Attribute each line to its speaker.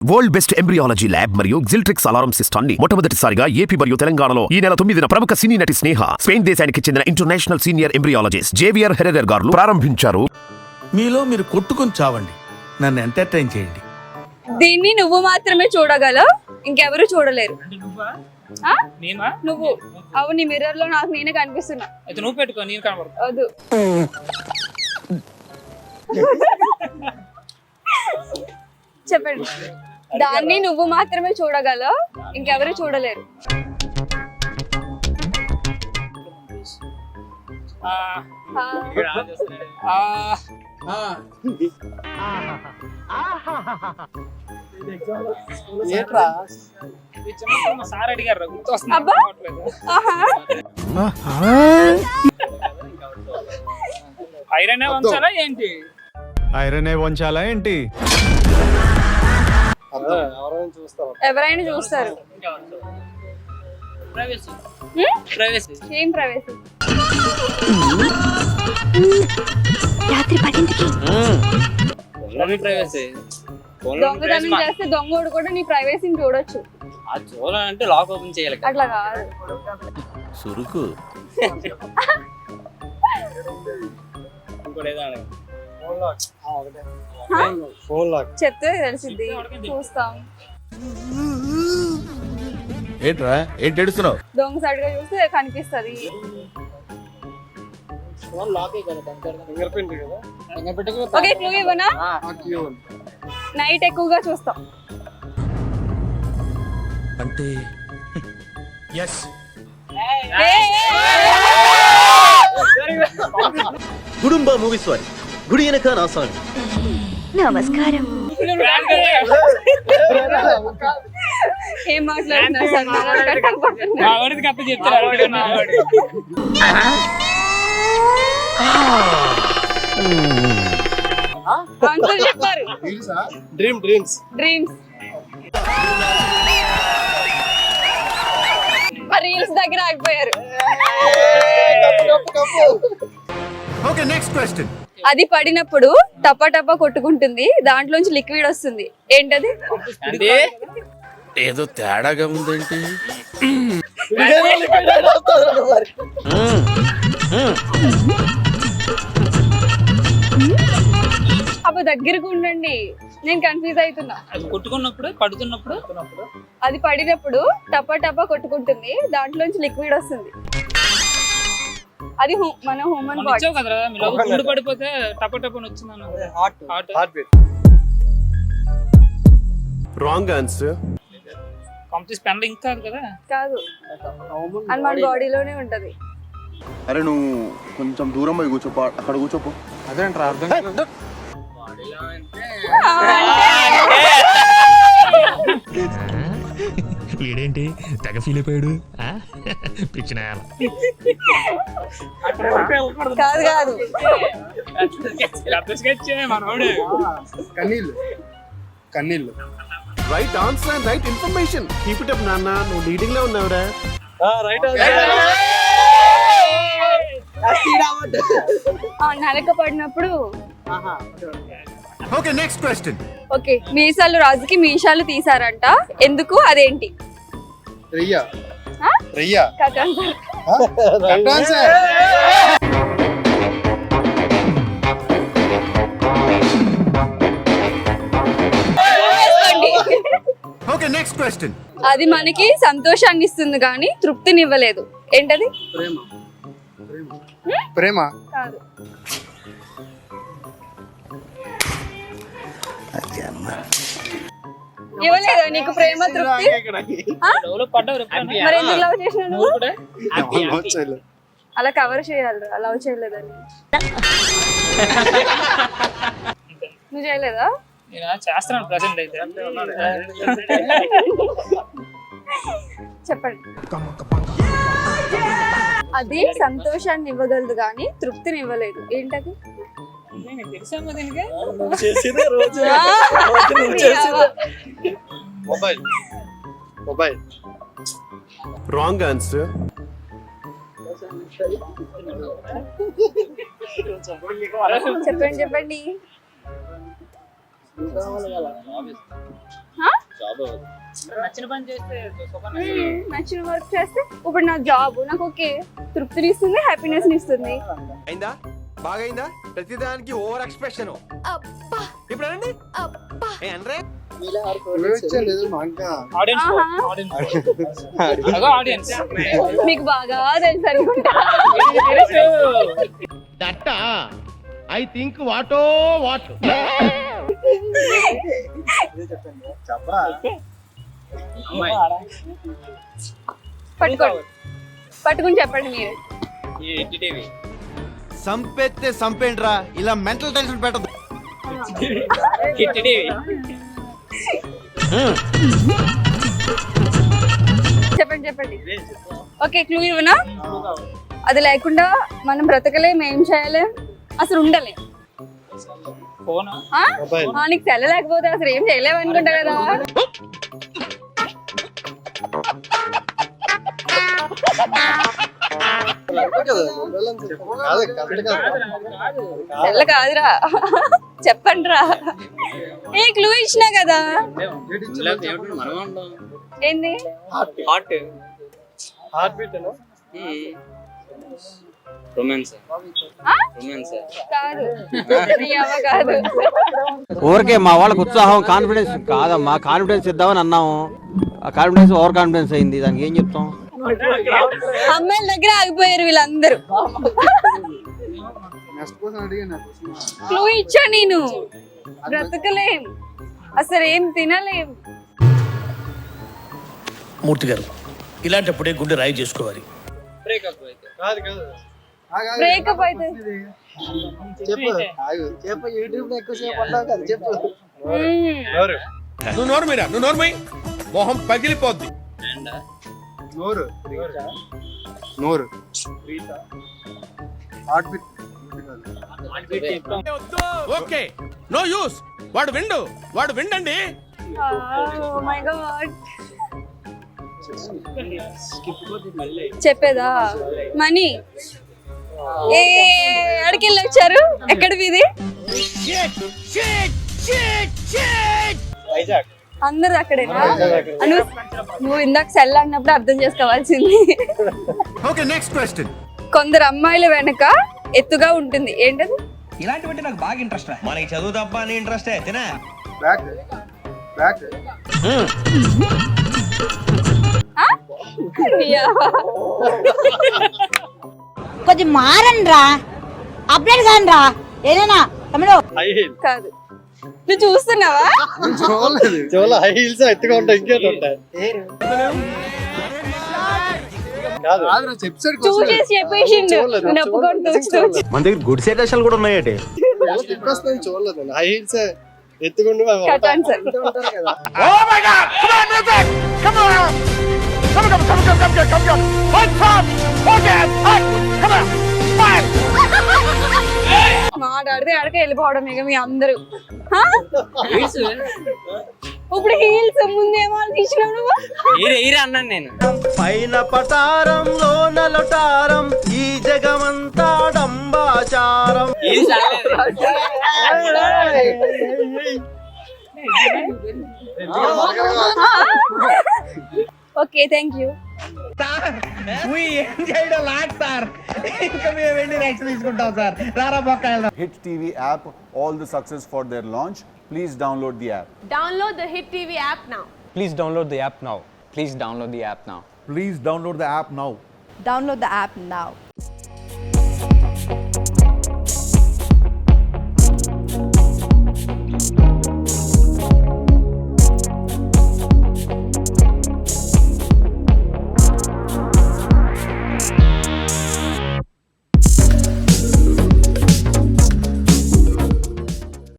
Speaker 1: World best embryology lab మరియు జిల్ట్రిక్స్ alarm సిస్టమ్ని మొట్టమొదటిసారిగా ఏపీ మరియు తెలంగాణలో ఈ నెల తొమ్మిదిన ప్రముఖ సినీ నటి స్నేహ స్పెయిన్ దేశానికి చెందిన international senior embryologist Javier Herrera గారు ప్రారంభించారు.
Speaker 2: మీలో మీరు కొట్టుకొని చావండి. నన్ను ఎంటర్టైన్ చేయండి.
Speaker 3: దీన్ని నువ్వు మాత్రమే చూడగలవు ఇంకెవరు చూడలేరు.
Speaker 4: నువ్వా?
Speaker 3: ఆ?
Speaker 4: నేనా?
Speaker 3: నువ్వు. అవును నీ మిర్రర్లో నాకు నేనే కనిపిస్తున్నా.
Speaker 4: అయితే నువ్వు పెట్టుకో నేను కనబడతా.
Speaker 3: వద్దు. చెప్పండి. దాన్ని నువ్వు మాత్రమే చూడగలవు ఇంకెవరు చూడలేరు.
Speaker 4: ఆ,
Speaker 3: ఆ,
Speaker 4: ఆ, ఇది చిన్నప్పుడు మా సార్ అడిగారు గుర్తు. ఐరన్ వంచాలా ఏంటి?
Speaker 5: ఐరనే వంచాలా ఏంటి?
Speaker 3: ఎవరైనా చూస్తారు?
Speaker 4: ప్రైవసీ
Speaker 3: దొంగతనం చేస్తే దొంగోడు కూడా నీ ప్రైవేసీని చూడొచ్చు.
Speaker 6: చూడాలంటే లాక్ ఓపెన్ చేయాలి.
Speaker 3: అట్లా కాదు.
Speaker 2: సురుకు.
Speaker 6: ఇంకోటి ఏదో.
Speaker 3: చెప్తే తెలిసిద్ది చూస్తాం
Speaker 2: ఏంట్రా ఏంటి ఏడుస్తున్నావు
Speaker 3: దొంగ సైడ్గా చూస్తే కనిపిస్తది ఓకే క్లూ ఇవ్వనా నైట్ ఎక్కువగా చూస్తాం
Speaker 2: అంటే
Speaker 5: ఎస్
Speaker 7: గుడుంబ మూవీస్ వారి గుడి వెనక నా సాంగ్
Speaker 8: నమస్కారం
Speaker 3: ఏం మాట్లాడుతున్నారు చెప్పారు
Speaker 7: డ్రీమ్ డ్రీమ్స్
Speaker 3: డ్రీమ్స్ రీల్స్ దగ్గర ఆగిపోయారు
Speaker 5: ఓకే నెక్స్ట్ క్వశ్చన్
Speaker 3: అది పడినప్పుడు టపా టపా కొట్టుకుంటుంది దాంట్లోంచి లిక్విడ్ వస్తుంది. ఏంటది?
Speaker 2: ఏదో తేడాగా ఉందేంటి?
Speaker 3: అప్పుడు దగ్గరకు ఉండండి. నేను కన్ఫ్యూజ్ అవుతున్నా.
Speaker 4: అది కొట్టుకున్నప్పుడు పడుతున్నప్పుడు?
Speaker 3: అది పడినప్పుడు టపా టపా కొట్టుకుంటుంది దాంట్లోంచి లిక్విడ్ వస్తుంది. అది మన హ్యూమన్
Speaker 4: మనం
Speaker 3: బాడీ
Speaker 4: ఇచ్చావు కదరా మీరు గుండు పడిపోతే టప టపని వచ్చిందన్న హార్ట్
Speaker 7: రాంగ్ ఆన్సర్
Speaker 4: కంప్లీట్ ఇంకా కాదు కదా.
Speaker 3: కాదు. అది మన బాడీలోనే ఉంటది.
Speaker 9: అరే నువ్వు కొంచెం దూరం పోయి కూర్చోపో అక్కడ కూర్చోపో.
Speaker 5: వీడేంటి తెగ ఫీల్ అయిపోయాడు. పిచ్చిన
Speaker 3: కాదు కాదు.
Speaker 9: కన్నీళ్ళు. కన్నీళ్ళు. Right answer and right information keep it up నాన్న. నువ్వు లీడింగ్లో ఉన్నావురా.
Speaker 3: ఆ, నరక పడినప్పుడు
Speaker 5: ఓకే నెక్స్ట్ క్వశ్చన్
Speaker 3: ఓకే మీసాలు రాజుకి మీసాలు తీసారంట ఎందుకు? అదేంటి?
Speaker 9: రయ్యా.
Speaker 5: ఓకే నెక్స్ట్ క్వశ్చన్
Speaker 3: అది మనకి సంతోషాన్ని ఇస్తుంది కానీ తృప్తిని ఇవ్వలేదు. ఏంటది?
Speaker 9: ప్రేమ.
Speaker 3: కాదు. ఇవ్వలేదా నీకు ప్రేమ తృప్తి? మరి ఎందుకు లవ్ చేసిన
Speaker 4: నువ్వు?
Speaker 3: అలా కవర్ చేయాలి లవ్ చేయలేదని. నువ్వు చేయలేదా?
Speaker 4: చేస్తున్నాను ప్రెసెంట్ అయితే.
Speaker 3: చెప్పండి. అది సంతోషాన్ని ఇవ్వగలదు కానీ తృప్తిని ఇవ్వలేదు. ఏంటది?
Speaker 4: దీనికి?
Speaker 9: మొబైల్ మొబైల్
Speaker 7: రాంగ్ ఆన్సర్
Speaker 3: చెప్పండి చెప్పండి. హా?
Speaker 6: జాబ్
Speaker 4: నచ్చిన పని చేస్తే సుఖం
Speaker 3: మ్మ్. నచ్చిన వర్క్ చేస్తే. ఇప్పుడు నా జాబ్ నాకు ఓకే. తృప్తిని ఇస్తుంది హ్యాపీనెస్ ఇస్తుంది.
Speaker 10: అయిందా? బాగైందా? ప్రతిదానికి ఓవర్ ఎక్స్ప్రెషన్ ఇప్పుడు అనండి. అనరే?
Speaker 3: మీకు బాగా తెలుసు అనుకుంటా.
Speaker 10: ఐ థింక్ వాటో వాట్.
Speaker 3: పట్టుకోండి. పట్టుకుని చెప్పండి మీరు.
Speaker 6: ఈ టీవీ
Speaker 10: సంపెత్తే సంపేంట్రా ఇలా మెంటల్ టెన్షన్ పెట్టదు
Speaker 3: చెప్పండి చెప్పండి. ఓకే క్లూ ఇవ్వనా? అది లేకుండా మనం బ్రతకలేం ఏం చేయలేం? అసలు ఉండలేం. నీకు తెల్ల లేకపోతే అసలు ఏం చేయలేము అనుకుంటా కదా.
Speaker 9: కాదు కరెక్ట్ కాదు.
Speaker 3: తెల్ల కాదురా. చెప్పండి రా ఏ క్లూ ఇచ్చినా కదా? ఏంది?
Speaker 6: హార్ట్
Speaker 9: హార్ట్ బీట్
Speaker 6: రొమాన్స్
Speaker 3: ఆ?
Speaker 6: రొమాన్స్
Speaker 3: కాదు. నీ అవ్వ కాదు.
Speaker 11: ఊరికే మా వాళ్ళకి ఉత్సాహం కాన్ఫిడెన్స్ కాదమ్మా. కాన్ఫిడెన్స్ ఇద్దామని అన్నాము. ఆ కాన్ఫిడెన్స్ ఓవర్ కాన్ఫిడెన్స్ అయింది. దానికి ఏం చెప్తాం?
Speaker 3: అమ్మాయిల దగ్గర ఆగిపోయారు వీళ్ళందరూ. క్లూ ఇచ్చా నేను. బ్రతకలేం. అసలు ఏం తినలేం.
Speaker 2: మూర్తి గారు ఇలాంటప్పుడే గుండె రాయి చేసుకోవాలి.
Speaker 6: బ్రేకప్ అయితే.
Speaker 9: కాదు కాదు.
Speaker 3: బ్రేకప్ అయితే.
Speaker 9: చెప్పు ఆగు. చెప్పు యూట్యూబ్లో ఎక్కువ సేపు ఉంటావు కదా చెప్పు.
Speaker 3: మ్మ్.
Speaker 2: నువ్వు నోరు మీరా? నువ్వు నోరు మీ మొహం పగిలిపోద్ది.
Speaker 9: నోరు. నోరు. Heart beat
Speaker 2: okay. No use. వాడు విండు. వాడు విండండి.
Speaker 3: Oh my God. చెప్పేదా? మనీ. ఏ అడికెళ్ళి వచ్చారు? ఎక్కడ మీది? అందరు అక్కడేనా? నువ్వు నువ్వు ఇందాక సెల్ అన్నప్పుడు అర్థం చేసుకోవాల్సింది.
Speaker 5: ఓకే నెక్స్ట్ క్వశ్చన్
Speaker 3: కొందరు అమ్మాయిల వెనక ఎత్తుగా ఉంటుంది. ఏంటది?
Speaker 10: ఇలాంటివంటే నాకు బాగా ఇంట్రెస్ట్ మనకి చదువు తప్ప అని ఇంట్రెస్ట్ తినా.
Speaker 3: Back back.
Speaker 8: కొంచెం మారండి రా అప్డేట్ కాని రా ఏదైనా తమ్ముడు.
Speaker 3: కాదు. నువ్వు చూస్తున్నావా?
Speaker 9: చూడలేదు. చూడ హై హీల్స్ ఎత్తుగా ఉంటాయి ఇంకేటి ఉంటాయి?
Speaker 3: చూసేసి చెప్పేసిండు. నొప్పుకొని
Speaker 11: మన దగ్గర గుడ్ సెటేషన్లు కూడా ఉన్నాయటి.
Speaker 9: చూడలేదు. హై హీల్స్ ఎత్తుకుంటూ కదా.
Speaker 3: మాట్లాడితే అడక వెళ్ళిపోవడం ఇక మీ అందరూ. హా? ఇప్పుడు హీల్స్ ముందేమో తీసినావు నువ్వు
Speaker 6: ఈరే ఈరే అన్నాను నేను
Speaker 7: పైన పటారంలో నలటారం ఈ జగమంతా డంబాచారం
Speaker 6: ఇది సరలేదు
Speaker 3: ఓకే థ్యాంక్ యూ
Speaker 10: చేయడం లాట్ సార్ ఇంకా మేము వెళ్ళి నెక్స్ట్ తీసుకుంటాం సార్ రారా బొక్క
Speaker 12: Hit TV app all the success for their launch. Please download the app.
Speaker 8: Download the Hit TV app now.
Speaker 11: Please download the app now. Please download the app now.
Speaker 12: Please download the app now.
Speaker 8: Download the app now.